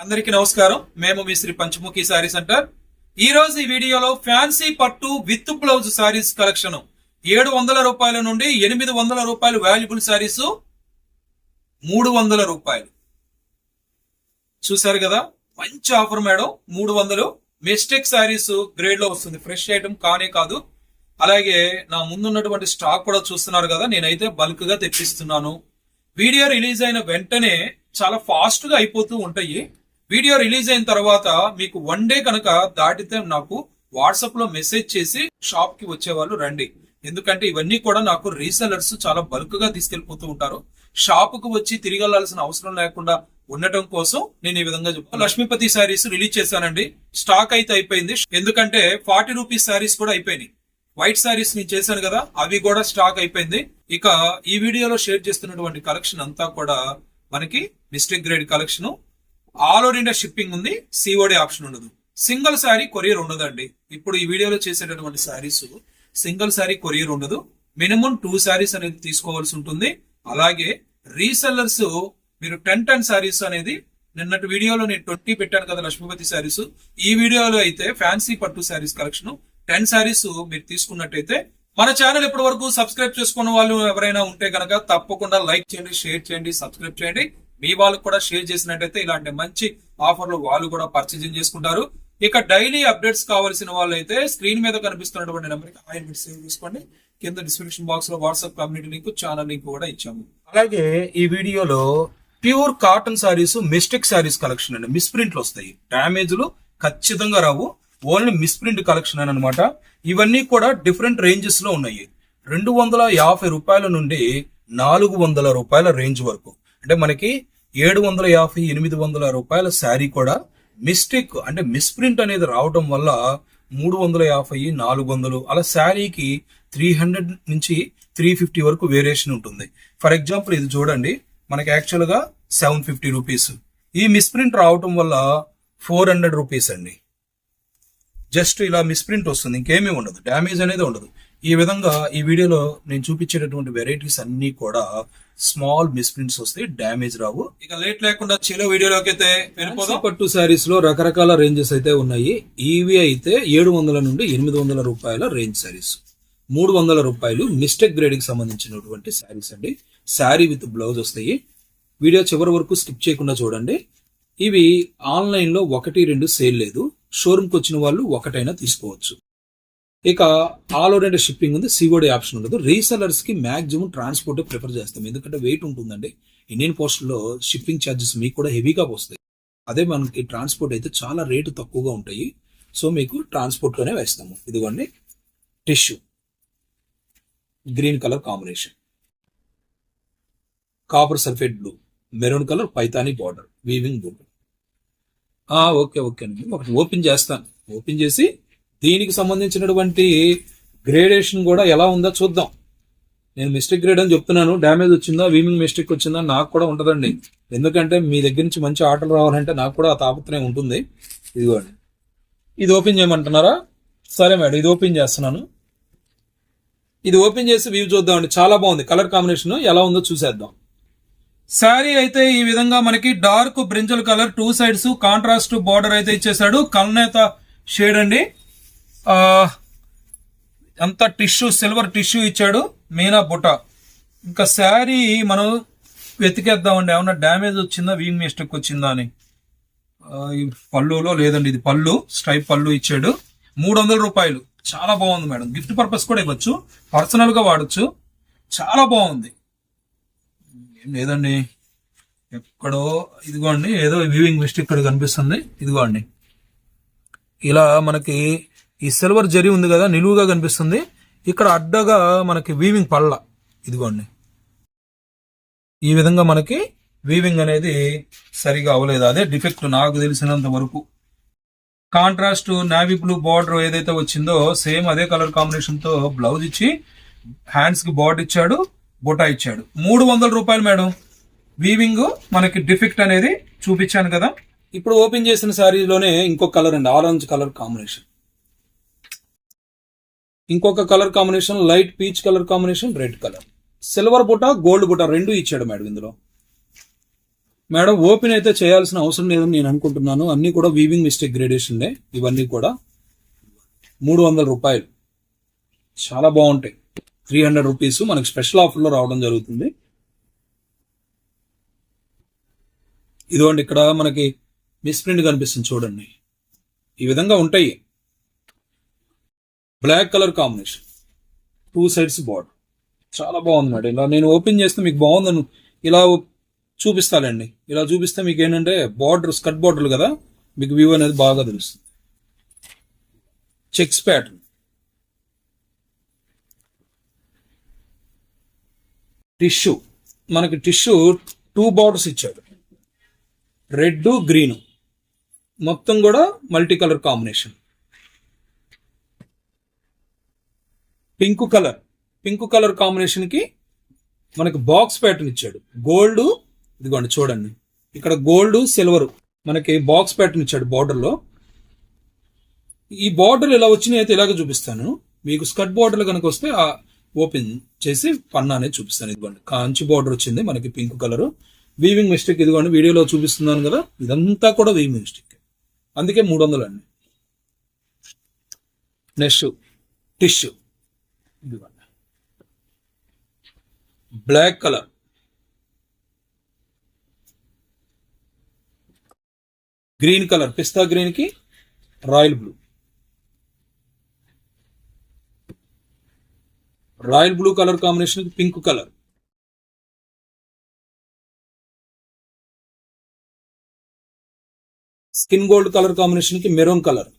అందరికీ నమస్కారం. మేము మీ శ్రీ పంచముఖి శారీస్ సెంటర్. ఈ రోజు ఈ వీడియోలో ఫ్యాన్సీ పట్టు విత్ బ్లౌజ్ శారీస్ కలెక్షన్. ఏడు వందల రూపాయల నుండి ఎనిమిది వందల రూపాయలు వాల్యుబుల్ శారీస్. మూడు వందల రూపాయలు. చూసారు కదా? మంచి ఆఫర్ మేడం. మూడు వందలు. మిస్టేక్ శారీస్ గ్రేడ్లో వస్తుంది. ఫ్రెష్ ఐటమ్ కానే కాదు. అలాగే నా ముందున్నటువంటి స్టాక్ కూడా చూస్తున్నారు కదా? నేనైతే బల్క్గా తెప్పిస్తున్నాను. వీడియో రిలీజ్ అయిన వెంటనే చాలా ఫాస్ట్గా అయిపోతూ ఉంటాయి. వీడియో రిలీజ్ అయిన తర్వాత మీకు వన్ డే కనుక దాటితే నాకు వాట్సాప్లో మెసేజ్ చేసి షాప్కి వచ్చేవాళ్ళు రండి. ఎందుకంటే ఇవన్నీ కూడా నాకు రీసెలర్స్ చాలా బల్క్గా తీసుకెళ్ళిపోతూ ఉంటారు. షాప్కు వచ్చి తిరిగి వెళ్ళాల్సిన అవసరం లేకుండా ఉండటం కోసం నేను ఈ విధంగా చెప్తాను లక్ష్మీపతి శారీస్ రిలీజ్ చేశానండి. స్టాక్ అయితే అయిపోయింది. ఎందుకంటే ఫార్టీ రూపీస్ శారీస్ కూడా అయిపోయినాయి. వైట్ శారీస్ నేను చేశాను కదా అవి కూడా స్టాక్ అయిపోయింది. ఇక ఈ వీడియోలో షేర్ చేస్తున్నటువంటి కలెక్షన్ అంతా కూడా మనకి mistake grade collection all over India shipping ఉంది సిఓడి ఆప్షన్ ఉండదు. సింగిల్ శారీ కొరియర్ ఉండదండి. ఇప్పుడు ఈ వీడియోలో చేసేటటువంటి శారీస్ సింగిల్ శారీ కొరియర్ ఉండదు. మినిమం టూ శారీస్ అనేది తీసుకోవాల్సి ఉంటుంది. అలాగే రీసెల్లర్స్ మీరు టెన్ టెన్ శారీస్ అనేది నిన్నటి వీడియోలో నేను ట్వంటీ పెట్టాను కదా లక్ష్మీపతి శారీస్ ఈ వీడియోలో అయితే ఫ్యాన్సీ పట్టు శారీస్ కలెక్షన్ టెన్ శారీస్ మీరు తీసుకున్నట్టయితే మన ఛానల్ ఇప్పటి వరకు సబ్స్క్రైబ్ చేసుకున్న వాళ్ళు ఎవరైనా ఉంటే కనుక తప్పకుండా లైక్ చేయండి షేర్ చేయండి సబ్స్క్రైబ్ చేయండి. మీ వాళ్ళకు కూడా షేర్ చేసినట్టయితే ఇలాంటి మంచి ఆఫర్లు వాళ్ళు కూడా పర్చేజింగ్ చేసుకుంటారు. ఇక డైలీ అప్డేట్స్ కావాల్సిన వాళ్ళైతే స్క్రీన్ మీద కనిపిస్తున్నటువంటి నెంబర్కి ఆయన సేవ్ చేసుకోండి. కింద డిస్క్రిప్షన్ బాక్స్లో WhatsApp community link channel link కూడా ఇచ్చాము. అలాగే ఈ వీడియోలో pure cotton saris mistake saris collection అండి. మిస్ప్రింట్లు వస్తాయి. డ్యామేజ్లు ఖచ్చితంగా రావు. ఓన్లీ మిస్ప్రింట్ కలెక్షన్ అని అనమాట ఇవన్నీ కూడా డిఫరెంట్ రేంజెస్లో ఉన్నాయి. రెండు వందల యాభై రూపాయల నుండి నాలుగు వందల రూపాయల రేంజ్ వరకు. అంటే మనకి ఏడు వందల యాభై ఎనిమిది వందల రూపాయల శారీ కూడా మిస్టేక్ అంటే మిస్ప్రింట్ అనేది రావడం వల్ల మూడు వందల యాభై నాలుగు వందలు. అలా శారీకి త్రీ హండ్రెడ్ నుంచి త్రీ ఫిఫ్టీ వరకు వేరియేషన్ ఉంటుంది. ఫర్ ఎగ్జాంపుల్ ఇది చూడండి. మనకి యాక్చువల్గా సెవెన్ ఫిఫ్టీ రూపీస్. ఈ మిస్ప్రింట్ రావటం వల్ల ఫోర్ హండ్రెడ్ రూపీస్ అండి. జస్ట్ ఇలా మిస్ప్రింట్ వస్తుంది. ఇంకేమీ ఉండదు. డ్యామేజ్ అనేది ఉండదు. ఈ విధంగా ఈ వీడియోలో నేను చూపించేటటువంటి వెరైటీస్ అన్ని కూడా స్మాల్ మిస్ప్రింట్స్ వస్తాయి డ్యామేజ్ రావు. ఇక లేట్ లేకుండా చిలో వీడియోలోకి అయితే పట్టు శారీస్లో రకరకాల రేంజెస్ అయితే ఉన్నాయి. ఇవి అయితే ఏడు వందల నుండి ఎనిమిది వందల రూపాయల రేంజ్ శారీస్ మూడు వందల రూపాయలు మిస్టేక్ గ్రేడ్కి సంబంధించినటువంటి శారీస్ అండి. శారీ విత్ బ్లౌజ్ వస్తాయి. వీడియో చివరి వరకు స్కిప్ చేయకుండా చూడండి. ఇవి ఆన్లైన్లో ఒకటి రెండు సేల్ లేదు. షోరూమ్కి వచ్చిన వాళ్ళు ఒకటైనా తీసుకోవచ్చు. ఇక ఆల్ ఓవర్ ఇండియా షిప్పింగ్ ఉంది సిఓడి ఆప్షన్ ఉండదు రీసెలర్స్కి మాక్సిమం ట్రాన్స్పోర్ట్ ప్రిఫర్ చేస్తాం. ఎందుకంటే వెయిట్ ఉంటుందండి. ఇండియన్ పోస్ట్లో షిప్పింగ్ ఛార్జెస్ మీకు కూడా హెవీగా వస్తాయి. అదే మనకి ట్రాన్స్పోర్ట్ అయితే చాలా రేటు తక్కువగా ఉంటాయి. సో మీకు ట్రాన్స్పోర్ట్లోనే వేస్తాము. ఇదిగోండి tissue green colour combination copper sulphate blue maroon colour Paithani border weaving border okay okay అండి. ఒకటి ఓపెన్ చేస్తాను. ఓపెన్ చేసి దీనికి సంబంధించినటువంటి గ్రేడేషన్ కూడా ఎలా ఉందో చూద్దాం. నేను మిస్టేక్ గ్రేడ్ అని చెప్తున్నాను. డ్యామేజ్ వచ్చిందా వీమింగ్ మిస్టేక్ వచ్చిందా నాకు కూడా ఉంటుందండి. ఎందుకంటే మీ దగ్గర నుంచి మంచి ఆటలు రావాలంటే నాకు కూడా ఆ తాపత్రయం ఉంటుంది. ఇదిగోండి. ఇది ఓపెన్ చేయమంటున్నారా? సరే మేడం ఇది ఓపెన్ చేస్తున్నాను. ఇది ఓపెన్ చేసి వ్యూ చూద్దామండి. చాలా బాగుంది. కలర్ కాంబినేషన్ ఎలా ఉందో చూసేద్దాం. శారీ అయితే ఈ విధంగా మనకి dark brinjal colour two sides contrast border అయితే ఇచ్చేసాడు కల్నేత షేడ్ అండి. అంతా టిష్యూ సిల్వర్ టిష్యూ ఇచ్చాడు మీనా బుట్ట ఇంకా శారీ మనం వెతికేద్దామండి. ఏమన్నా డ్యామేజ్ వచ్చిందా? వీంగ్ మిస్టేక్ వచ్చిందా అని. పళ్ళులో లేదండి ఇది పళ్ళు స్ట్రైప్ పళ్ళు ఇచ్చాడు. మూడు వందల రూపాయలు. చాలా బాగుంది మేడం. గిఫ్ట్ పర్పస్ కూడా ఇవ్వచ్చు. పర్సనల్గా వాడచ్చు. చాలా బాగుంది. ఏం లేదండి. ఎక్కడో ఇదిగోండి ఏదో వ్యూవింగ్ మిస్టేక్ ఇక్కడ కనిపిస్తుంది. ఇదిగోండి. ఇలా మనకి ఈ సిల్వర్ జరి ఉంది కదా నిలువుగా కనిపిస్తుంది. ఇక్కడ అడ్డగా మనకి వీవింగ్ పళ్ళ. ఇదిగోండి. ఈ విధంగా మనకి వీవింగ్ అనేది సరిగా అవ్వలేదు. అదే డిఫెక్ట్ నాకు తెలిసినంత వరకు. కాంట్రాస్ట్ నావీ బ్లూ బార్డర్ ఏదైతే వచ్చిందో సేమ్ అదే కలర్ కాంబినేషన్తో బ్లౌజ్ ఇచ్చి హ్యాండ్స్కి బార్డర్ ఇచ్చాడు బొటా ఇచ్చాడు. మూడు వందల రూపాయలు మేడం. వీవింగ్ మనకి డిఫెక్ట్ అనేది చూపించాను కదా. ఇప్పుడు ఓపెన్ చేసిన శారీలోనే ఇంకో కలర్ అండి ఆరెంజ్ కలర్ కాంబినేషన్ ఇంకొక colour combination light peach colour combination red colour. Silver బుట్ట గోల్డ్ బుట్ట రెండు ఇచ్చాడు మేడం ఇందులో. మేడం ఓపెన్ అయితే చేయాల్సిన అవసరం లేదని నేను అనుకుంటున్నాను. అన్నీ కూడా వీవింగ్ మిస్టేక్ గ్రేడేషన్ ఇవన్నీ కూడా మూడు వందల రూపాయలు. చాలా బాగుంటాయి. త్రీ హండ్రెడ్ రూపీస్ మనకి స్పెషల్ ఆఫర్లో రావడం జరుగుతుంది. ఇదిగోండి ఇక్కడ మనకి మిస్ప్రింట్ కనిపిస్తుంది చూడండి. ఈ విధంగా ఉంటాయి. Black colour combination two sides border చాలా బాగుంది మేడం. ఇలా నేను ఓపెన్ చేస్తే మీకు బాగుందని ఇలా చూపిస్తానండి. ఇలా చూపిస్తే మీకు ఏంటంటే బార్డర్ స్కర్ట్ బార్డర్లు కదా మీకు వ్యూ అనేది బాగా తెలుస్తుంది. చెక్స్ ప్యాటర్న్ టిష్యూ మనకి టిష్యూ టూ బార్డర్స్ ఇచ్చాడు. రెడ్ గ్రీన్ మొత్తం కూడా multi colour combination pink colour. Pink colour కాంబినేషన్కి మనకి బాక్స్ ప్యాటర్న్ ఇచ్చాడు. గోల్డ్ ఇదిగోండి చూడండి. ఇక్కడ గోల్డ్ సిల్వర్ మనకి బాక్స్ ప్యాటర్న్ ఇచ్చాడు బార్డర్లో. ఈ బార్డర్ ఇలా వచ్చినాయి అయితే ఇలాగ చూపిస్తాను. మీకు స్కర్ట్ బార్డర్ కనుక వస్తే ఆ ఓపెన్ చేసి పన్నా అనేది చూపిస్తాను. ఇదిగోండి కాంచి బార్డర్ వచ్చింది మనకి పింక్ కలర్. వీవింగ్ మిస్టేక్ ఇదిగోండి వీడియోలో చూపిస్తున్నాను కదా ఇదంతా కూడా వీవింగ్ మిస్టేక్ అందుకే మూడు వందలు అండి. Next tissue. ఇదిగోండి. బ్లాక్ కలర్ గ్రీన్ కలర్ పిస్తా గ్రీన్కి royal blue royal blue colour కాంబినేషన్కి pink colour skin gold colour కాంబినేషన్కి maroon colour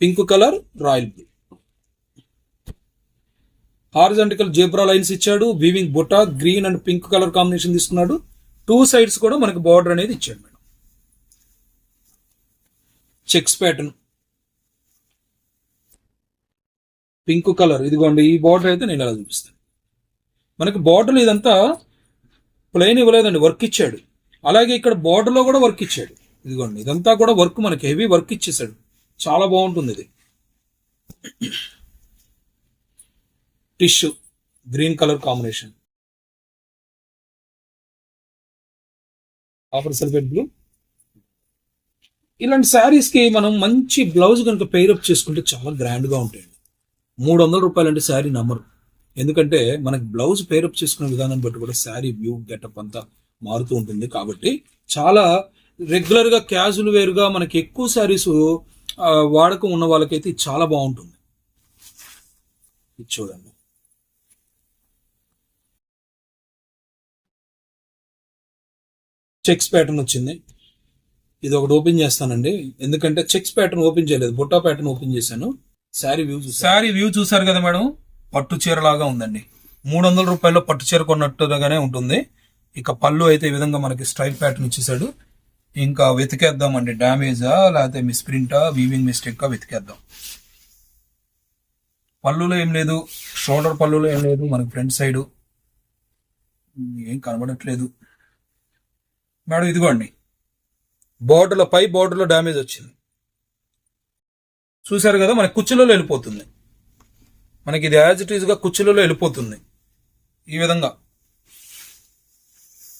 pink colour royal blue. Horizontal zebra lines ఇచ్చాడు weaving buta green and pink colour combination తీసుకున్నాడు. Two sides కూడా మనకి border అనేది ఇచ్చాడు madam. Checks pattern. Pink colour. ఇదిగోండి ఈ బార్డర్ అయితే నేను ఇలా చూపిస్తాను. మనకి బార్డర్ ఇదంతా ప్లెయిన్ ఇవ్వలేదండి వర్క్ ఇచ్చాడు. అలాగే ఇక్కడ బార్డర్లో కూడా వర్క్ ఇచ్చాడు. ఇదిగోండి ఇదంతా కూడా వర్క్ మనకి హెవీ వర్క్ ఇచ్చేసాడు చాలా బాగుంటుంది ఇది. Tissue green colour combination. Offer sulphate blue ఇలాంటి శారీస్కి మనం మంచి బ్లౌజ్ కనుక పెయిరప్ చేసుకుంటే చాలా గ్రాండ్గా ఉంటాయండి. మూడు వందల రూపాయలు అంటే శారీ నమ్మరు. ఎందుకంటే మనకి బ్లౌజ్ పేరప్ చేసుకునే విధానం బట్టి కూడా శారీ వ్యూ గెటప్ అంతా మారుతూ ఉంటుంది కాబట్టి చాలా రెగ్యులర్గా క్యాజువల్ వేరుగా మనకి ఎక్కువ శారీస్ వాడకం ఉన్న వాళ్ళకైతే చాలా బాగుంటుంది. ఇది చూడండి. చెక్స్ ప్యాటర్న్ వచ్చింది. ఇది ఒకటి ఓపెన్ చేస్తానండి. ఎందుకంటే చెక్స్ ప్యాటర్న్ ఓపెన్ చేయలేదు. బుట్టా ప్యాటర్న్ ఓపెన్ చేశాను. శారీ వ్యూ శారీ వ్యూ చూసారు కదా మేడం? పట్టు చీర లాగా ఉందండి. మూడు వందల రూపాయల్లో పట్టు చీర కొన్నట్టుగానే ఉంటుంది. ఇక పళ్ళు అయితే ఈ విధంగా మనకి స్ట్రైప్ ప్యాటర్న్ ఇచ్చేసాడు ఇంకా వెతికేద్దామండి. డ్యామేజా లేకపోతే మిస్ప్రింటా వీవింగ్ మిస్టేక్గా వెతికేద్దాం. పళ్ళులో ఏం లేదు. షోల్డర్ పళ్ళులో ఏం లేదు. మనకి ఫ్రంట్ సైడు ఏం కనబడట్లేదు. మేడం ఇదిగోండి. బోర్డులో పై బోర్డులో డ్యామేజ్ వచ్చింది. చూశారు కదా మనకి కుచ్చులలో వెళ్ళిపోతుంది. మనకి ఇది యాజ్ ఇట్ ఈజ్గా కుచ్చులలో వెళ్ళిపోతుంది. ఈ విధంగా.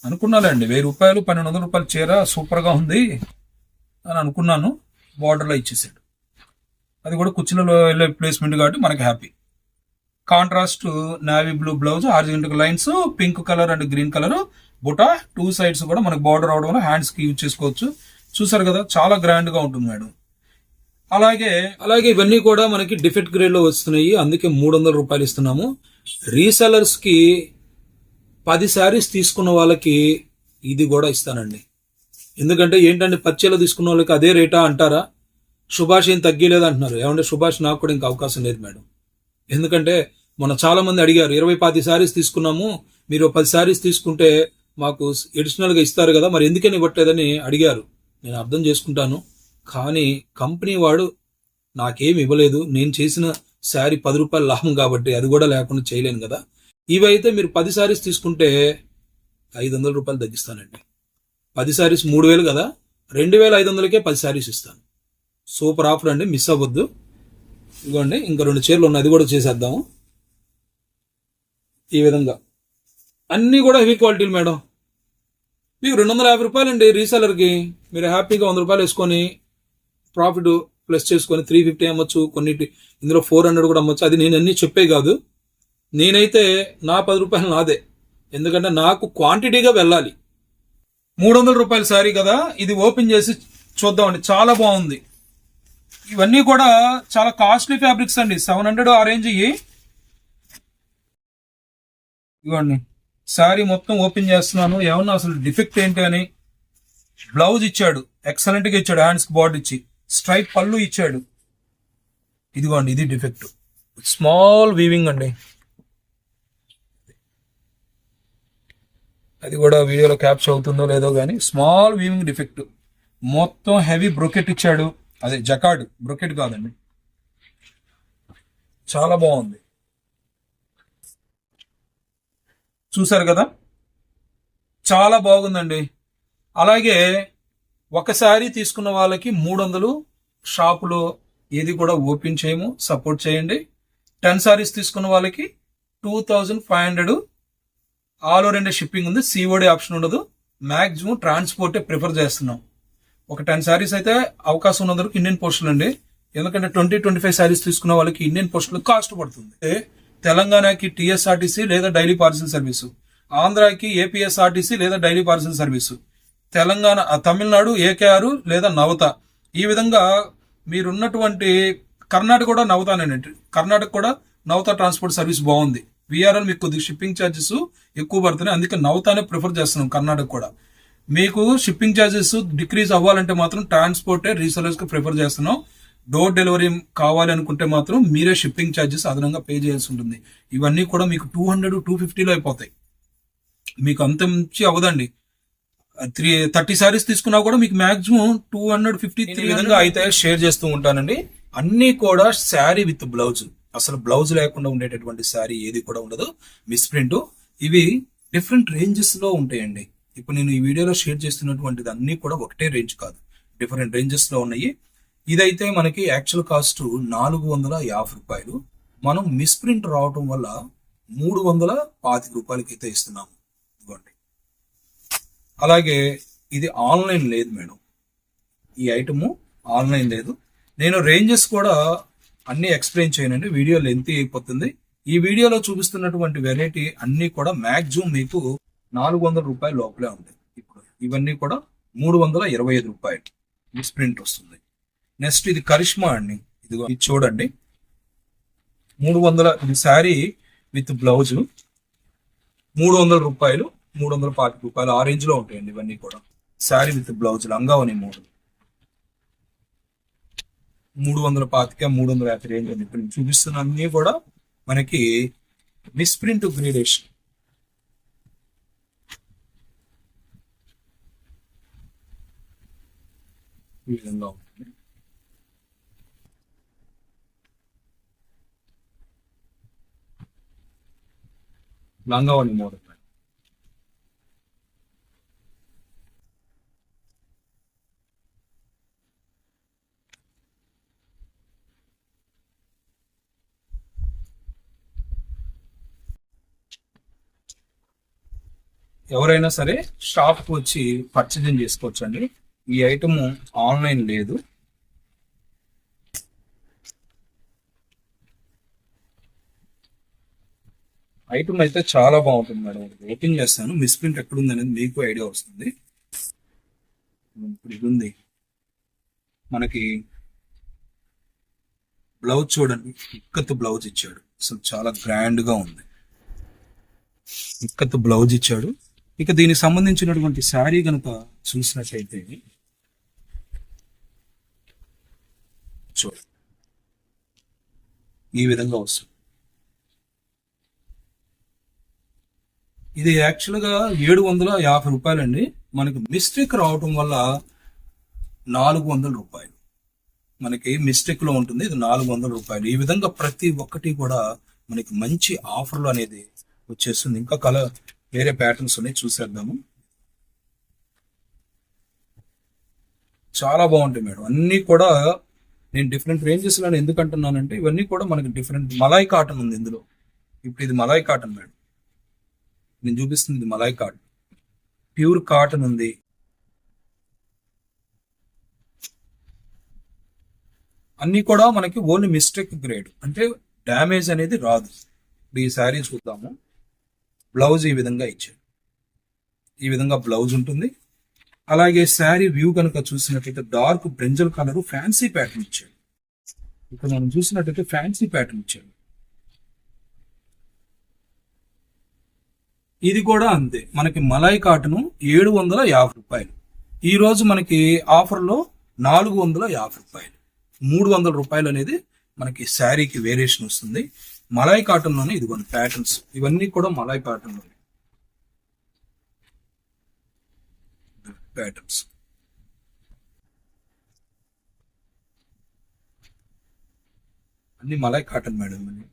అనుకున్నానండి. వెయ్యి రూపాయలు పన్నెండు వందల రూపాయలు చీర సూపర్గా ఉంది అని అనుకున్నాను. బార్డర్లో ఇచ్చేసాడు. అది కూడా కుచ్చులలో వెళ్ళే ప్లేస్మెంట్ కాబట్టి మనకి happy contrast navy blue blouse urgent lines pink colour and green colour buta two sides కూడా మనకి బార్డర్ అవడం వల్ల హ్యాండ్స్కి యూజ్ చేసుకోవచ్చు. చూసారు కదా చాలా గ్రాండ్గా ఉంటుంది మేడం. అలాగే అలాగే ఇవన్నీ కూడా మనకి డిఫెక్ట్ గ్రేడ్లో వస్తున్నాయి. అందుకే మూడు వందల రూపాయలు ఇస్తున్నాము. రీసెలర్స్కి పది శారీస్ తీసుకున్న వాళ్ళకి ఇది కూడా ఇస్తానండి. ఎందుకంటే ఏంటంటే పచ్చేలో తీసుకున్న వాళ్ళకి అదే రేటా అంటారా? సుభాష్ ఏం తగ్గలేదు అంటున్నారు. ఏమంటే సుభాష్ నాకు కూడా ఇంకా అవకాశం లేదు మేడం. ఎందుకంటే మొన్న చాలా మంది అడిగారు ఇరవై పది శారీస్ తీసుకున్నాము మీరు పది శారీస్ తీసుకుంటే మాకు ఎడిషనల్గా ఇస్తారు కదా మరి ఎందుకని ఇవ్వట్లేదని అడిగారు. నేను అర్థం చేసుకుంటాను. కానీ కంపెనీ వాడు నాకేమి ఇవ్వలేదు. నేను చేసిన శారీ పది రూపాయల లాభం కాబట్టి అది కూడా లేకుండా చేయలేను కదా. ఇవైతే మీరు పది శారీస్ తీసుకుంటే ఐదు వందల రూపాయలు తగ్గిస్తానండి. పది శారీస్ మూడు వేలు కదా రెండు వేల ఐదు వందలకే పది శారీస్ ఇస్తాను. సూపర్ ఆఫర్ అండి మిస్ అవ్వద్దు. ఇదిగోండి ఇంకా రెండు చీరలు ఉన్నాయి అది కూడా చేసేద్దాము ఈ విధంగా. అన్నీ కూడా హెవీ క్వాలిటీలు మేడం. మీకు రెండు వందల యాభై రూపాయలండి రీసెలర్కి మీరు హ్యాపీగా వంద రూపాయలు వేసుకొని ప్రాఫిట్ ప్లస్ చేసుకొని త్రీ ఫిఫ్టీ అమ్మొచ్చు కొన్నిటి ఇందులో ఫోర్ హండ్రెడ్ కూడా అమ్మొచ్చు. అది నేను అన్నీ చెప్పే కాదు. నేనైతే నా పది రూపాయలు నాదే. ఎందుకంటే నాకు క్వాంటిటీగా వెళ్ళాలి. మూడు వందల రూపాయల శారీ కదా ఇది ఓపెన్ చేసి చూద్దామండి. చాలా బాగుంది. ఇవన్నీ కూడా చాలా కాస్ట్లీ ఫ్యాబ్రిక్స్ అండి. సెవెన్ హండ్రెడ్ ఆ రేంజ్ ఇవి ఇవ్వండి. శారీ మొత్తం ఓపెన్ చేస్తున్నాను. ఏమన్నా అసలు డిఫెక్ట్ ఏంటి అని. బ్లౌజ్ ఇచ్చాడు. ఎక్సలెంట్గా ఇచ్చాడు. హ్యాండ్స్కి బాడీ బార్డర్ ఇచ్చి. స్ట్రైప్ పళ్ళు ఇచ్చాడు. ఇదిగోండి ఇది డిఫెక్ట్ స్మాల్ వీవింగ్ అండి. అది కూడా వీడియోలో క్యాప్చర్ అవుతుందో లేదో కానీ స్మాల్ వీవింగ్ డిఫెక్ట్ మొత్తం హెవీ బ్రొకెట్ ఇచ్చాడు. అదే జకాడ్. బ్రొకెట్ కాదండి. చాలా బాగుంది. చూసారు కదా? చాలా బాగుందండి. అలాగే ఒకసారి తీసుకున్న వాళ్ళకి మూడు వందలు షాపులో ఏది కూడా ఓపెన్ చేయము సపోర్ట్ చేయండి. టెన్ సారీస్ తీసుకున్న వాళ్ళకి two thousand five hundred all over India shipping ఉంది. సిఓడి ఆప్షన్ ఉండదు. మాక్సిమం ట్రాన్స్పోర్టే ప్రిఫర్ చేస్తున్నాం. ఒక టెన్ శారీస్ అయితే అవకాశం ఉన్నందుకు ఇండియన్ పోస్టులు అండి. ఎందుకంటే ట్వంటీ ట్వంటీ ఫైవ్ శారీస్ తీసుకున్న వాళ్ళకి ఇండియన్ పోస్టులు కాస్ట్ పడుతుంది. తెలంగాణకి టీఎస్ఆర్టీసీ లేదా డైలీ పార్సల్ సర్వీసు ఆంధ్రాకి ఏపీఎస్ఆర్టీసీ లేదా daily parcel service Telangana Tamil Nadu AKR లేదా నవత. ఈ విధంగా మీరున్నటువంటి కర్ణాటక కూడా నవతానండి కర్ణాటక కూడా నవత ట్రాన్స్పోర్ట్ సర్వీస్ బాగుంది. విఆర్ఎల్ మీకు కొద్దిగా షిప్పింగ్ ఛార్జెస్ ఎక్కువ పడుతున్నాయి. అందుకే నవతానే ప్రిఫర్ చేస్తున్నాం కర్ణాటక కూడా. మీకు షిప్పింగ్ ఛార్జెస్ డిక్రీజ్ అవ్వాలంటే మాత్రం ట్రాన్స్పోర్టే రీసెలర్స్కి ప్రిఫర్ చేస్తున్నాం. డోర్ డెలివరీ కావాలి అనుకుంటే మాత్రం మీరే షిప్పింగ్ ఛార్జెస్ అదనంగా పే చేయాల్సి ఉంటుంది. ఇవన్నీ కూడా మీకు టూ హండ్రెడ్ టూ ఫిఫ్టీలో అయిపోతాయి. మీకు అంత మించి అవదండి త్రీ థర్టీ సారీస్ తీసుకున్నా కూడా మీకు maximum two hundred fifty three విధంగా అయితే షేర్ చేస్తూ ఉంటానండి. అన్ని కూడా శారీ విత్ బ్లౌజ్ అసలు బ్లౌజ్ లేకుండా ఉండేటటువంటి శారీ ఏది కూడా ఉండదు. మిస్ ప్రింట్ ఇవి డిఫరెంట్ రేంజెస్లో ఉంటాయండి. ఇప్పుడు నేను ఈ వీడియోలో షేర్ చేస్తున్నటువంటిది అన్ని కూడా ఒకటే రేంజ్ కాదు. డిఫరెంట్ రేంజెస్లో ఉన్నాయి. ఇదైతే మనకి యాక్చువల్ కాస్ట్ నాలుగు వందల యాభై రూపాయలు. మనం మిస్ ప్రింట్ రావటం వల్ల మూడు వందల పాతిక రూపాయలకి అయితే ఇస్తున్నాము. ఇదిగోండి. అలాగే ఇది ఆన్లైన్ లేదు మేడం. ఈ ఐటము ఆన్లైన్ లేదు. నేను రేంజెస్ కూడా అన్ని ఎక్స్ప్లెయిన్ చేయనండి. వీడియో లెంత్ అయిపోతుంది. ఈ వీడియోలో చూపిస్తున్నటువంటి వెరైటీ అన్ని కూడా మ్యాక్సిమం మీకు నాలుగు వందల రూపాయల లోపలే ఉంటాయి. ఇప్పుడు ఇవన్నీ కూడా మూడు వందల ఇరవై ఐదు రూపాయలు. మిస్ ప్రింట్ వస్తుంది. నెక్స్ట్ ఇది కరిష్మా అండి. ఇదిగో ఇది చూడండి. మూడు వందల ఇది శారీ విత్ బ్లౌజ్ మూడు వందల రూపాయలు మూడు వందల పాతిక రూపాయలు ఆ లో ఉంటాయండి ఇవన్నీ కూడా. శారీ విత్ బ్లౌజ్ లంగావని మూడు. మూడు వందల పాతిక మూడు వందల యాభై రేంజ్ అని ఇప్పుడు చూపిస్తున్న అన్ని కూడా మనకి మిస్ప్రింట్ గ్రేడేషన్ ఈ విధంగా ఉంటుంది. లంగావని మోడల్. ఎవరైనా సరే షాప్కి వచ్చి పర్చేజింగ్ చేసుకోవచ్చు అండి ఈ ఐటమ్ ఆన్లైన్ లేదు. ఐటమ్ అయితే చాలా బాగుంటుంది మేడం. ఓపెన్ చేస్తాను. మిస్ప్రింట్ ఎక్కడ ఉంది అనేది మీకు ఐడియా వస్తుంది. ఇప్పుడు ఇది ఉంది. మనకి బ్లౌజ్ చూడండి. ఇక్కత్ బ్లౌజ్ ఇచ్చాడు. అసలు చాలా గ్రాండ్గా ఉంది. ఇక్కత్ బ్లౌజ్ ఇచ్చాడు. ఇక దీనికి సంబంధించినటువంటి శారీ కనుక చూసినట్లయితే చూడండి ఈ విధంగా వస్తుంది. ఇది యాక్చువల్గా ఏడు వందల యాభై రూపాయలండి. మనకి మిస్టేక్ రావటం వల్ల నాలుగు వందల రూపాయలు. మనకి మిస్టేక్లో ఉంటుంది ఇది నాలుగు వందల రూపాయలు. ఈ విధంగా ప్రతి ఒక్కటి కూడా మనకి మంచి ఆఫర్లు అనేది వచ్చేస్తుంది. ఇంకా కలర్ వేరే ప్యాటర్న్స్ ఉన్నాయి చూసేద్దాము. చాలా బాగుంటాయి మేడం. అన్నీ కూడా నేను డిఫరెంట్ రేంజెస్లో ఎందుకు అంటున్నానంటే ఇవన్నీ కూడా మనకి డిఫరెంట్ మలాయ్ కాటన్ ఉంది ఇందులో. ఇప్పుడు ఇది మలాయ్ కాటన్ మేడం. నేను చూపిస్తుంది ఇది మలాయ్ కాటన్ ప్యూర్ కాటన్ ఉంది. అన్నీ కూడా మనకి ఓన్లీ మిస్టేక్ గ్రేడ్. అంటే డ్యామేజ్ అనేది రాదు. ఇప్పుడు ఈ శారీ చూద్దాము. బ్లౌజ్ ఈ విధంగా ఇచ్చాడు. ఈ విధంగా బ్లౌజ్ ఉంటుంది. అలాగే శారీ వ్యూ కనుక చూసినట్లయితే dark brinjal colour fancy pattern ఇచ్చాడు. ఇక్కడ మనం చూసినట్లయితే ఫ్యాన్సీ ప్యాటర్న్ ఇచ్చాడు. ఇది కూడా అంతే. మనకి మలాయ్ కాటన్ ఏడు వందల యాభై రూపాయలు. ఈ రోజు మనకి ఆఫర్లో నాలుగు వందల యాభై రూపాయలు. మూడు వందల రూపాయలు అనేది మనకి శారీకి వేరియేషన్ వస్తుంది. మలాయ్ కాటన్లోనే ఇదిగోండి ప్యాటర్న్స్ ఇవన్నీ కూడా మలాయ్ కాటన్లోనే ప్యాటర్న్స్ అన్ని మలాయ్ కాటన్ మేడం ఇవన్నీ.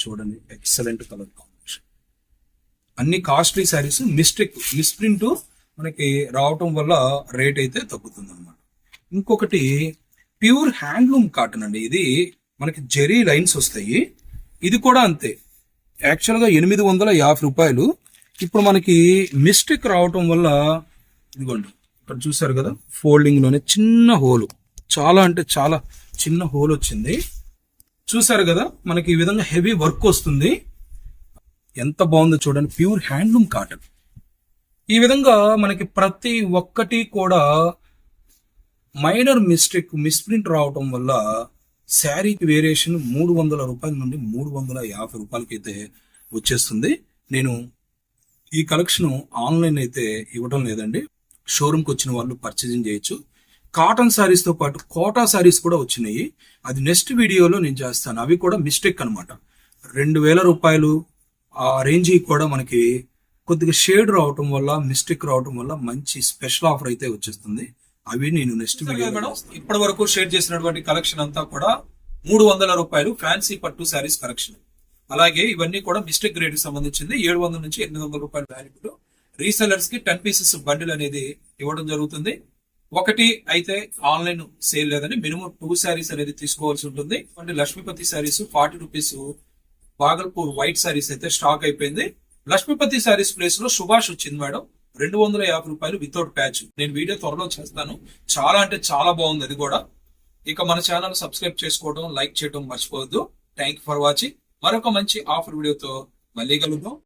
చూడండి ఎక్సలెంట్ కలర్ కాంబినేషన్ అన్ని కాస్ట్లీ శారీస్ మిస్టేక్ మిస్ప్రింట్ మనకి రావటం వల్ల రేట్ అయితే తగ్గుతుంది అనమాట ఇంకొకటి ప్యూర్ హ్యాండ్లూమ్ కాటన్ అండి. ఇది మనకి జెరీ లైన్స్ వస్తాయి. ఇది కూడా అంతే. యాక్చువల్గా ఎనిమిది వందల యాభై రూపాయలు. ఇప్పుడు మనకి మిస్టేక్ రావటం వల్ల ఇదిగోండి ఇక్కడ చూసారు కదా ఫోల్డింగ్లోనే చిన్న హోలు. చాలా అంటే చాలా చిన్న హోల్ వచ్చింది. చూసారు కదా మనకి ఈ విధంగా హెవీ వర్క్ వస్తుంది. ఎంత బాగుందో చూడండి ప్యూర్ హ్యాండ్లూమ్ కాటన్. ఈ విధంగా మనకి ప్రతి ఒక్కటి కూడా మైనర్ మిస్టేక్ మిస్ప్రింట్ రావటం వల్ల శారీకి వేరియేషన్ మూడు వందల రూపాయల నుండి మూడు వందల యాభై రూపాయలకి అయితే వచ్చేస్తుంది. నేను ఈ కలెక్షన్ ఆన్లైన్ అయితే ఇవ్వడం లేదండి. షోరూమ్కి వచ్చిన వాళ్ళు పర్చేజింగ్ చేయొచ్చు. కాటన్ శారీస్తో పాటు కోటా శారీస్ కూడా వచ్చినాయి. అది నెక్స్ట్ వీడియోలో నేను చేస్తాను. అవి కూడా మిస్టేక్ అన్నమాట. రెండు వేల రూపాయలు ఆ రేంజ్ కూడా మనకి కొద్దిగా షేడ్ రావటం వల్ల మిస్టేక్ రావటం వల్ల మంచి స్పెషల్ ఆఫర్ అయితే వచ్చేస్తుంది. అవి నేను నెక్స్ట్ వీడియో ఇప్పటి వరకు షేర్ చేసినటువంటి కలెక్షన్ అంతా కూడా మూడు వందల రూపాయలు ఫ్యాన్సీ పట్టు శారీస్ కలెక్షన్. అలాగే ఇవన్నీ కూడా మిస్టేక్ గ్రేడ్కి సంబంధించింది. ఏడు వందల నుంచి ఎనిమిది వందల రూపాయల వాల్యూ రీసెలర్స్కి టెన్ పీసెస్ బండిల్ అనేది ఇవ్వడం జరుగుతుంది. ఒకటి అయితే ఆన్లైన్ సేల్ లేదని మినిమం టూ శారీస్ అనేది తీసుకోవాల్సి ఉంటుంది. అంటే Lakshmipati saris forty rupees Bhagalpur white saris అయితే స్టాక్ అయిపోయింది. లక్ష్మీపతి శారీస్ ప్లేస్లో సుభాష్ వచ్చింది మేడం. రెండు వందల యాభై రూపాయలు వితౌట్ ప్యాచ్ నేను వీడియో త్వరలో చేస్తాను. చాలా అంటే చాలా బాగుంది అది కూడా. ఇక మన ఛానల్ సబ్స్క్రైబ్ చేసుకోవడం లైక్ చేయడం మర్చిపోవద్దు. థ్యాంక్ ఫర్ వాచింగ్ మరొక మంచి ఆఫర్ వీడియోతో మళ్ళీ కలుద్దాం.